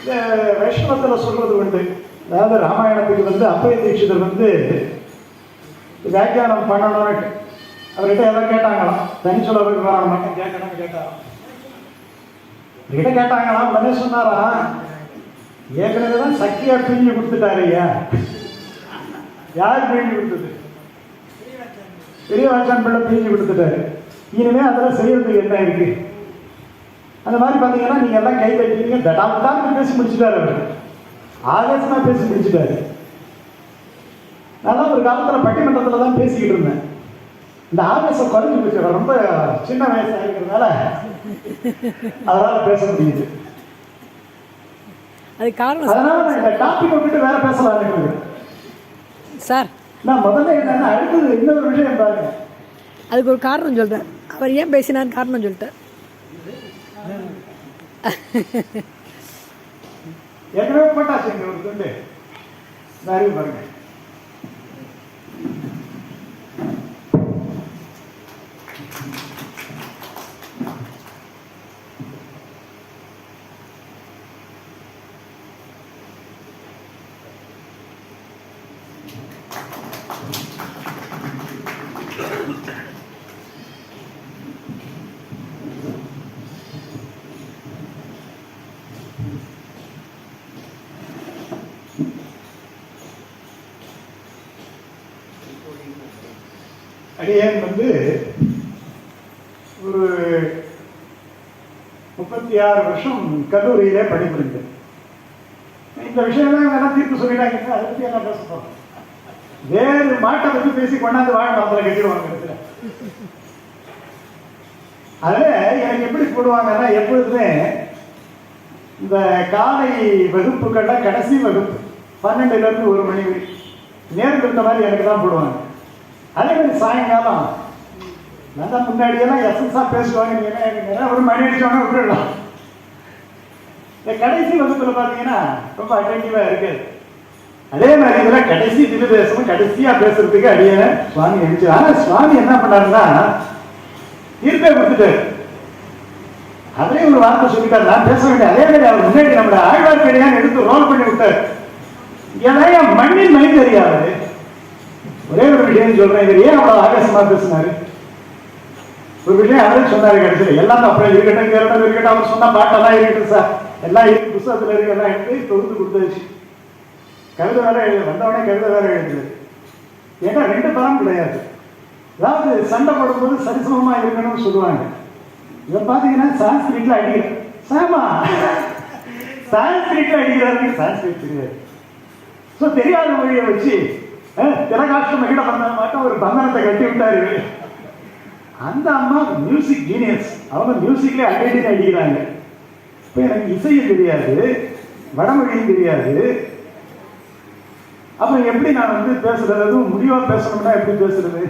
இந்த வைஷ்ணவத்தில் சொல்றது உண்டு. அதாவது ராமாயணத்துக்கு வந்து அப்பய தீட்சிதர் வந்து வியாக்கியானம் பண்ணணும்னு அவர்கிட்ட ஏதோ கேட்டாங்களாம். தனி சொல்லுறதுக்கு வராங்க மட்டும் கேட்கணும்னு கேட்டாராம். அவர்கிட்ட கேட்டாங்களாம். உடனே சொன்னாரா ஏற்கனவே தான் சக்கியா பிரிஞ்சு கொடுத்துட்டாரு ஐயா. யார் பிரிஞ்சு கொடுத்தது? பெரிய வாச்சான் பிள்ளை பிரிஞ்சு கொடுத்துட்டாரு. இனிமே அதெல்லாம் செய்யறதுக்கு என்ன இருக்கு? அந்த மாதிரி பார்த்தீங்கன்னா நீங்கள் எல்லாம் கை தட்டிங்க தடாம் பேசி முடிச்சுட்டாரு அவர். ஆவேசமாக பேசி முடிச்சுட்டாரு. நான் ஒரு காலத்தில் பட்டிமன்றத்தில் தான் பேசிக்கிட்டு இருந்தேன். இந்த ஆவேசம் குறைஞ்சு போச்சு. ரொம்ப சின்ன வயசாக இருக்கிறதுனால அதனால் பேச முடியுது. அது காரணம். அதனால நான் இந்த டாபிக் விட்டுட்டு வேற பேசலாம் எனக்கு சார். நான் முதல்ல என்னன்னா அடுத்தது இன்னொரு விஷயம் பாருங்க. அதுக்கு ஒரு காரணம் சொல்கிறேன் அவர் ஏன் பேசினான்னு காரணம் சொல்லிட்டார் ஏற்கனவே போட்டாச்சு ஒரு துண்டு அறிவு பாருங்க. அடியேன் வந்து ஒரு முப்பத்தி ஆறு வருஷம் கல்லூரியிலே பணிபுரிந்தேன் இந்த விஷயம்லாம் வேணா தீர்ப்பு சொல்லிட்டாங்க. அதை பற்றி என்ன பேச வேறு மாட்டை பற்றி பேசி கொண்டாந்து வாழ மரத்தில் கட்டிடுவாங்க இடத்துல. அதில் எனக்கு எப்படி போடுவாங்கன்னா எப்பொழுதுமே இந்த காலை வகுப்புகளில் கடைசி வகுப்பு பன்னெண்டுலேருந்து ஒரு மணி வரை. நேரம் இருந்த மாதிரி எனக்கு தான் போடுவாங்க. அதே மாதிரி சாயங்காலம். நான் தான் முன்னாடியெல்லாம் எஸ்எஸ்ஆ பேசுவாங்க. நீங்கள் என்ன எனக்கு ஒரு மணி அடிச்சோன்னா விட்டுடலாம் இந்த கடைசி வகுப்பில் பார்த்தீங்கன்னா ரொம்ப அட்டென்டிவாக இருக்கு. அதே மாதிரி இதில் கடைசி திரு பேசணும் கடைசியாக பேசுறதுக்கு அடியே சுவாமி நினைச்சு ஆனால் சுவாமி என்ன பண்ணாருன்னா தீர்ப்பே கொடுத்துட்டாரு அதே ஒரு வார்த்தை சொல்லிட்டார். நான் பேச வேண்டிய அதே மாதிரி அவர் முன்னாடி நம்மளோட ஆழ்வார்க்கடியான் எடுத்து ரோல் பண்ணி விட்டார். ஏன்னா மண்ணின் மணி தெரியாது ஒரே ஒரு விஷயம் சொல்றேன். இவர் ஏன் அவ்வளவு ஆகாசமா பேசினாரு? ஒரு விஷயம் அவரே சொன்னாரு கடைசியில் எல்லாம் அப்புறம் இருக்கட்டும் கேரட்டம் இருக்கட்டும். அவர் சொன்ன பாட்டெல்லாம் இருக்கட்டும் சார் எல்லாம் இருக்கு புத்தகத்துல இருக்கு எல்லாம் எடுத்து தொகுத்து கொடுத்தாச்சு. கவிதை வேற எழுது வந்தவனே கவிதை வேற எழுதுது. ஏன்னா ரெண்டு பலம் கிடையாது. அதாவது சண்டை போடும்போது சரிசமமா இருக்கணும்னு சொல்லுவாங்க. இதை பார்த்தீங்கன்னா சான்ஸ்கிரிட்ல அடிக்கிற சாமா? சான்ஸ்கிரிட்ல அடிக்கிறாருக்கு சான்ஸ்கிரிட் தெரியாது. ஸோ தெரியாத மொழியை வச்சு திலகாஷ்ட மகிழ பண்ண ஒரு பந்தனத்தை கட்டி விட்டாரு அந்த அம்மா மியூசிக் ஜீனியஸ் அவங்க மியூசிக்லேயே அடிக்கடி அடிக்கிறாங்க இப்போ எனக்கு இசையும் தெரியாது வடமொழியும் தெரியாது அப்புறம் எப்படி நான் வந்து பேசுறது அதுவும் முடிவாக பேசணும்னா எப்படி பேசுறது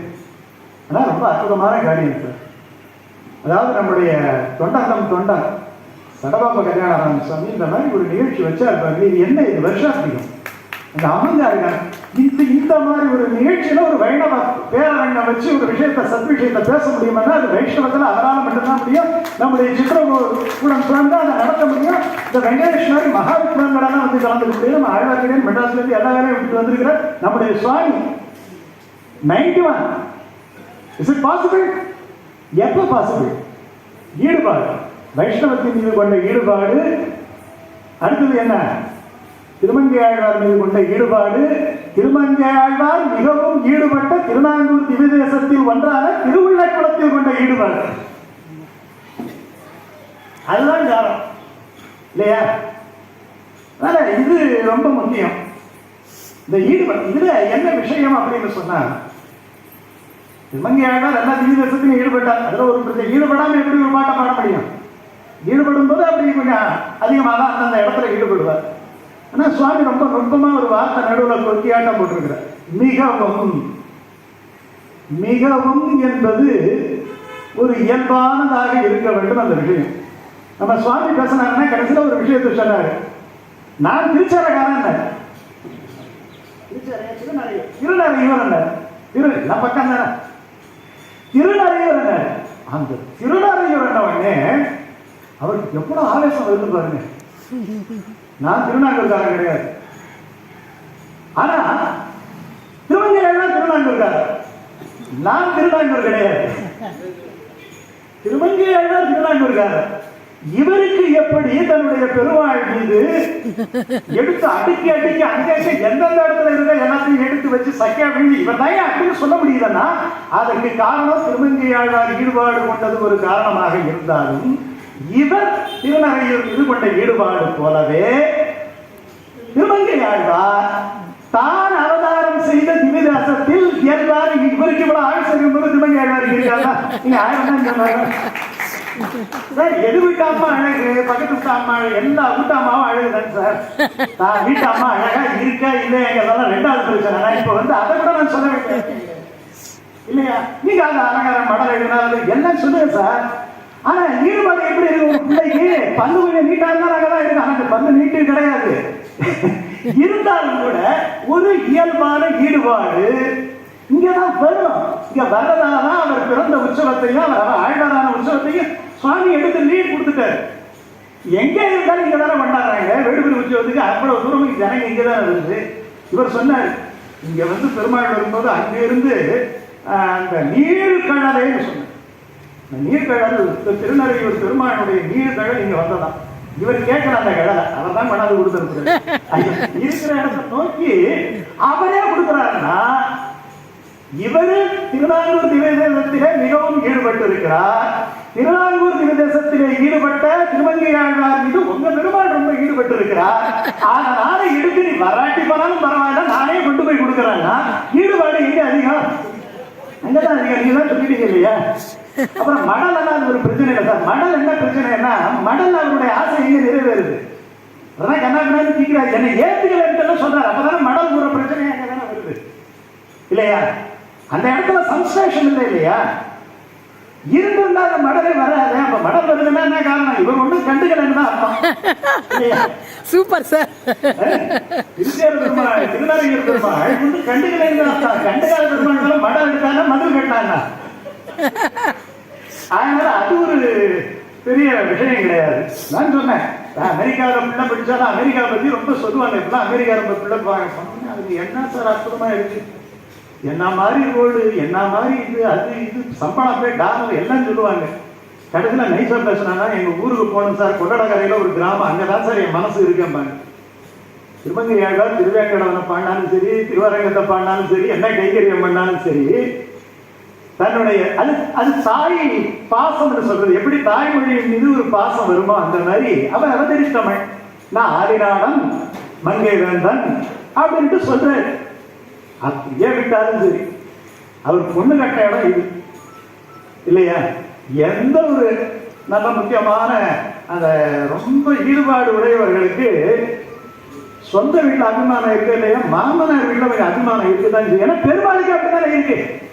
ஆனால் ரொம்ப அற்புதமான காரியம் சார் அதாவது நம்முடைய தொண்டகம் தொண்டன் சடபாப கல்யாணராம சுவாமி இந்த மாதிரி ஒரு நிகழ்ச்சி வச்சா இருப்பாங்க இது என்ன இது வருஷாந்திகம் அந்த அமைதியா இருக்காங்க இந்த இந்த மாதிரி ஒரு நிகழ்ச்சியில ஒரு வைணவ பேரரங்க வச்சு ஒரு விஷயத்தை சத் விஷயத்தை பேச முடியுமானா அது வைஷ்ணவத்தில் அதனால மட்டும்தான் முடியும். நம்முடைய சித்திரகூடம் பிறந்தா அதை நடத்த முடியும். இந்த வெங்கடேஸ்வரி மகாவித்வான்களெல்லாம் வந்து கலந்துக்க முடியும். நம்ம ஆழ்வார்க்கடியான் மெட்ராஸ்ல இருந்து எல்லா வேலையும் விட்டு வந்திருக்கிற நம்முடைய சுவாமி. Ninety one is it possible எப்போ பாசிபிள் ஈடுபாடு. வைஷ்ணவத்தின் மீது கொண்ட ஈடுபாடு. அடுத்தது என்ன? திருமங்கை ஆழ்வார் மீது கொண்ட ஈடுபாடு. திருமங்கையாழ்வார் மிகவும் ஈடுபட்ட திருநாங்கூர் திவிதேசத்தில் ஒன்றான திருவுள்ளக்குளத்தில் கொண்ட ஈடுபாடு. அதுதான் காரணம். இல்லையா? அதனால இது ரொம்ப முக்கியம். இந்த ஈடுபாடு இதுல என்ன விஷயம் அப்படின்னு சொன்னா திருமங்கையாழ்வார் எல்லா திவிதேசத்திலும் ஈடுபட்டார். அதுல ஒரு பிரச்சனை. ஈடுபடாம எப்படி ஒரு பாட்டை பாட முடியும்? ஈடுபடும் போது அப்படி கொஞ்சம் அதிகமாக தான் அந்தந்த இடத்துல ஈடுபடுவார். ஆனால் சுவாமி ரொம்ப நுட்பமாக ஒரு வார்த்தை நடுவில் கொத்தியாட்டம் போட்டிருக்கிறார். மிகவும். மிகவும் என்பது ஒரு இயல்பானதாக இருக்க வேண்டும் அந்த விஷயம். நம்ம சுவாமி பேசினாருன்னா கடைசியில் ஒரு விஷயத்தை சொன்னார். நான் திருச்சாரக்காரன் திருநறையூர் என்ன? திரு நான் பக்கம் தானே? திருநறையூர் அந்த திருநறையூர் என்ன உடனே அவருக்கு எவ்வளவு ஆவேசம் வருது பாருங்க. நான் திருநாங்கூர்காரன் கிடையாது. ஆனா திருமங்கையாழ்வார் திருநாங்கூர்காரன் நான் திருநாங்கூர் கிடையாது. திருமங்கையாழ்வார் திருநாங்கூர்காரன் இவருக்கு எப்படி தன்னுடைய பெருமாள் மீது எடுத்து அடுக்கி அடுக்கி அங்கங்க எந்தெந்த இடத்துல இருக்க எல்லாத்தையும் எடுத்து வச்சு சக்கியா விழுந்து இவர் தான் அப்படின்னு சொல்ல முடியுதுன்னா அதற்கு காரணம் திருமங்கையாழ்வார் ஈடுபாடு கொண்டது ஒரு காரணமாக இருந்தாலும் இவர் திருநகையில் இது கொண்ட ஈடுபாடு போலவே திருமங்கையாழ்வார் தான் அவதாரம் செய்த திமிதாசத்தில் இயல்பாக இவருக்கு இவ்வளவு ஆயுள் செய்யும் போது திருமங்கையாழ்வார் இருக்காரா நீங்க ஆயிரம் தான் சொன்னாங்க எது வீட்டு அம்மா அழகு பக்கத்து வீட்டு அம்மா அழகு எல்லா வீட்டு அம்மாவும் அழகுதான் சார். நான் வீட்டு அம்மா அழகா இருக்கா இல்லையாங்கிறதெல்லாம் ரெண்டாவது பிரச்சனை. நான் இப்ப வந்து அதை கூட நான் சொல்ல வேண்டிய இல்லையா? நீங்க அந்த அலங்காரம் மடல் எழுதினாலும் எல்லாம் சொல்லுங்க சார்? ஆனா ஈடுபாடு எப்படி இருக்கு உங்க பிள்ளைக்கு? பல்லு கொஞ்சம் நீட்டா இருந்தா அழகா இருக்கு. ஆனா அந்த பல்லு நீட்டு கிடையாது. இருந்தாலும் கூட ஒரு இயல்பான ஈடுபாடு இங்கதான் வரும் இங்க வர்றதாலதான் அவர் பிறந்த உற்சவத்தையும் அவர் ஆழ்வாரான உற்சவத்தையும் சுவாமி எடுத்து லீட் கொடுத்துட்டாரு. எங்க இருந்தாலும் இங்க தானே கொண்டாடுறாங்க. வேடுபுரி உற்சவத்துக்கு அவ்வளவு தூரம் ஜனங்க இங்க தானே இவர் சொன்னார் இங்க வந்து பெருமாள் வரும்போது அங்க இருந்து ஆஹ், அந்த நீர்கடலைன்னு சொன்னார். இந்த நீர்கடல் திருநறையூர் பெருமானுடைய நீர்கடல் இங்க வந்ததான் இவர் கேட்கல அந்த கடலை அவர் தான் கொண்டாந்து கொடுத்துருக்கு இருக்கிற இடத்தை நோக்கி அவரே கொடுக்குறாருன்னா இவரு திருநாங்கூர் திவ்யதேசத்திலே மிகவும் ஈடுபட்டு இருக்கிறார் திருநாங்கூர் திவ்யதேசத்திலே ஈடுபட்ட திருமங்கை ஆழ்வார் மீது உங்க பெருமாள் ரொம்ப ஈடுபட்டு இருக்கிறார் அதனால எடுத்து நீ வராட்டி போனாலும் பரவாயில்ல நானே கொண்டு போய் கொடுக்குறேன்னா ஈடுபாடு இங்க அதிகம். அங்கதான் அதிகம். நீங்க தான் சொல்லிட்டீங்க இல்லையா? அப்புறம் மடல் எல்லாம் ஒரு பிரச்சனை இல்லை சார். மடல் என்ன பிரச்சனைன்னா மடல் அவருடைய ஆசை எங்க நிறைவேறுது. அதான் கண்ணாடி தீக்கிறார் என்னை ஏத்துக்கலன்னு சொல்றாரு. அப்பதானே மடல் போற பிரச்சனை அங்க தானே வருது. இல்லையா? அந்த இடத்துல சம்ஸ்டேஷன் இல்லை இல்லையா? இருந்திருந்தா அந்த மடலே வராது. அப்ப மடல் வருதுன்னா என்ன காரணம்? இவர் ஒண்ணும் கண்டுக்கலன்னு தான் அர்த்தம். Super sir. திருச்சேர பெருமாள் ஒன்றும் கண்டுக்கலைன்னு அர்த்தம். கண்டுக்காத பெருமாள் மடம் எடுத்தாங்க மது கட்டாங்க அதனால அது ஒரு பெரிய விஷயம் கிடையாது. நான் சொன்னேன் நான் அமெரிக்காவில் பிள்ளை படிச்சாலும் அமெரிக்கா பத்தி ரொம்ப சொல்லுவாங்க. இப்பெல்லாம் அமெரிக்கா ரொம்ப பிள்ளை பாருங்க சொன்னேன் அது என்ன சார் அற்புதமா இருக்கு? என்ன மாதிரி ரோடு என்ன மாதிரி இது அது இது சம்பளம் போய் டாலர் எல்லாம் சொல்லுவாங்க. கடைசியில் நைஸாக பேசினா எங்க ஊருக்கு போகணும் சார். கொட்டடக்கரையில் ஒரு கிராமம். அங்கே தான் சார் என் மனசு இருக்கேன் திருமங்கை ஆழ்வார் திருவேங்கடவனை பாடினாலும் சரி திருவரங்கத்தை பாடினாலும் சரி என்ன கைகரியம் பண்ணாலும் சரி தன்னுடைய அது அது தாய் பாசம்னு சொல்றது. எப்படி தாய்மொழியின் மீது ஒரு பாசம் வருமோ அந்த மாதிரி அவன் அவதரித்தவன். நான் ஆதிநாடன் மங்கை வேந்தன் அப்படின்ட்டு சொல்றாரு. அப்படியே விட்டாலும் சரி. அவர் பொண்ணு கட்ட இடம் இது. இல்லையா? எந்த ஒரு நல்ல முக்கியமான அந்த ரொம்ப ஈடுபாடு உடையவர்களுக்கு சொந்த வீட்டில் அபிமானம் இருக்கு இல்லையா? மாமனார் வீட்டில் அபிமானம் இருக்குதான் ஏன்னா பெரும்பாலுக்கு அப்படித்தானே இருக்கு.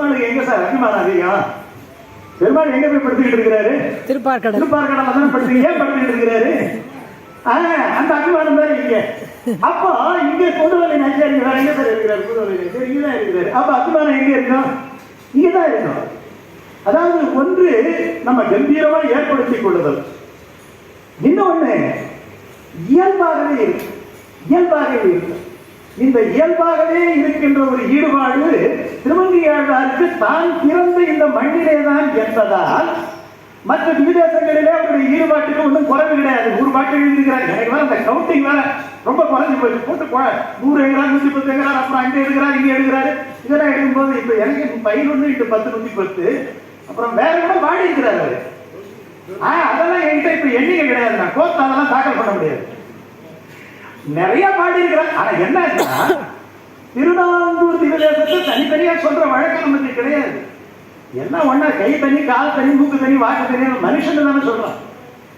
பெருமாளுக்கு எங்க சார்? அபிமானம் அதிகம் பெருமாள் எங்க போய் படுத்துக்கிட்டு இருக்கிறாரு? திருப்பார்கடல். திருப்பார்கடல தானே படுத்து ஏன் படுத்துக்கிட்டு இருக்கிறாரு? அந்த அபிமானம் தான் இங்க. அப்போ இங்க கொடுவலை நச்சாரி வேற எங்க சார் இருக்கிறாரு? சரி இங்கதான் இருக்கிறாரு. அப்ப அபிமானம் எங்க இருக்கும் இங்கதான் இருக்கும் அதாவது ஒன்று நம்ம கம்பீரமா ஏற்படுத்திக் கொள்ளுதல். இன்னொன்னு இயல்பாகவே இருக்கு. இயல்பாகவே இருக்கு. இந்த இயல்பாகவே இருக்கின்ற ஒரு ஈடுபாடு திருமங்கையாழ்வாருக்கு தான் பிறந்த இந்த மண்ணிலே தான் என்பதால் மற்ற விதேசங்களிலே அவருடைய ஈடுபாட்டுக்கு ஒன்றும் குறைவு கிடையாது. நூறு பாட்டு எழுதியிருக்கிறார். எனக்கு வேற அந்த கவுண்டிங் வேற ரொம்ப குறைஞ்சு போயிடுச்சு போட்டு கொ- நூறு எழுகிறார் நூத்தி பத்து எழுகிறார் அப்புறம் அங்கே எழுதுகிறார் இங்கே எடுக்கிறாரு இதெல்லாம் எழுதும்போது இப்ப எனக்கு பதினொன்று இட்டு பத்து நூத்தி பத்து. அப்புறம் வேற கூட பாடி இருக்கிறாரு அதெல்லாம் என்கிட்ட இப்ப எண்ணிக்கை கிடையாது. நான் கோர்ட் அதெல்லாம் தாக்கல் பண்ண முடியாது. நிறைய பாடி இருக்கிறார் ஆனா என்ன திருநாங்கூர் திவதேசத்தை தனித்தனியா சொல்ற வழக்கம் நமக்கு கிடையாது. என்ன ஒன்னா கை தனி கால் தனி மூக்கு தனி வாக்கு தனி மனுஷன் தானே சொல்றான்.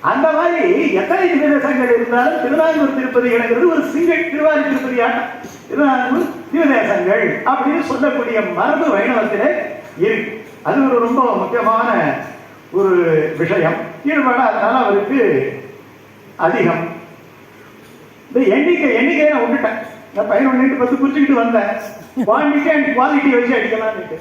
அந்த மாதிரி எத்தனை திவதேசங்கள் இருந்தாலும் திருநாங்கூர் திருப்பதி எனங்கிறது ஒரு சிங்கிள் திருவாரி திருப்பதி ஆட்டம். திருநாங்கூர் திவதேசங்கள் அப்படின்னு சொல்லக்கூடிய மரபு வைணவத்திலே இருக்கு. அது ஒரு ரொம்ப முக்கியமான ஒரு விஷயம். ஈடுபாடு அதனால அவருக்கு அதிகம். இந்த எண்ணிக்கை எண்ணிக்கையை நான் விட்டுட்டேன். நான் பையன் ஒன்று பத்து குறிச்சுக்கிட்டு வந்தேன். குவான்டிட்டி அண்ட் குவாலிட்டி வச்சு அடிக்கலாம்னு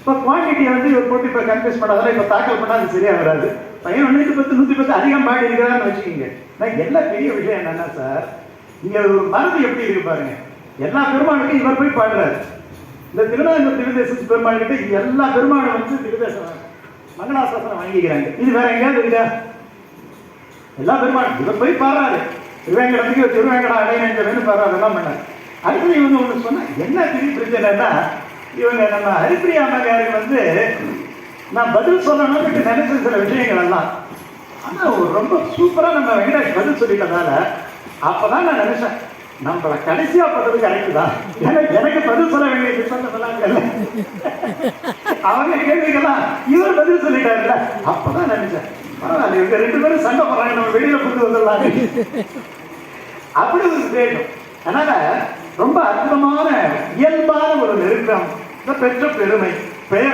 இப்போ குவான்டிட்டியை வந்து இவர் போட்டு இப்போ கன்ஃபியூஸ் பண்ணாதான் இப்போ தாக்கல் பண்ணால் அது சரியாக வராது பையன் ஒன்று பத்து நூற்றி பத்து அதிகம் பாடி இருக்கிறான்னு வச்சுக்கோங்க. நான் எல்லா பெரிய விஷயம் என்னன்னா சார் இங்கே ஒரு மருந்து எப்படி இருக்கு பாருங்க. எல்லா பெருமாளுக்கும் இவர் போய் பாடுறாரு. இந்த திருநாள் திருதேச பெருமாள் கிட்ட எல்லா பெருமாளும் வந்து திருதேசம் மங்களாசாசனம் வாங்கிக்கிறாங்க. இது வேற எங்கேயாவது இல்லையா எல்லா பெருமாளும் இவர் போய் பாடுறாரு. திருவேங்கடத்துக்கு திருவேங்கடா அடையணும் பாடுறாரு எல்லாம் பண்ணாரு. இவங்க ஒன்று சொன்னால் என்ன பெரிய பிரச்சனைன்னா இவங்க நம்ம ஹரிப்பிரியா அம்மையாருக்கு வந்து நான் பதில் சொல்லணும்னு நினைச்ச சில விஷயங்கள் எல்லாம். ஆனால் ரொம்ப சூப்பராக நம்ம வெங்கடேஷ் பதில் சொல்லிட்டதால அப்பதான் நான் நினச்சேன் நம்மளை கடைசியாக பண்றது கரெக்ட் தான். எனக்கு எனக்கு பதில் சொல்ல வேண்டிய நிர்பந்தமெல்லாம் இல்லை அவங்க கேள்விக்கெல்லாம் இவர் பதில் சொல்லிட்டாருல்ல. அப்பதான் நினச்சேன். பரவாயில்ல இவங்க ரெண்டு பேரும் சண்டை போடுறாங்க நம்ம வெளியில கொண்டு வந்துடலாம். அப்படி ஒரு வேணும் அதனால ரொம்ப அற்புதமான இயல்பான ஒரு நெருக்கம். இந்த பெற்ற பெருமை.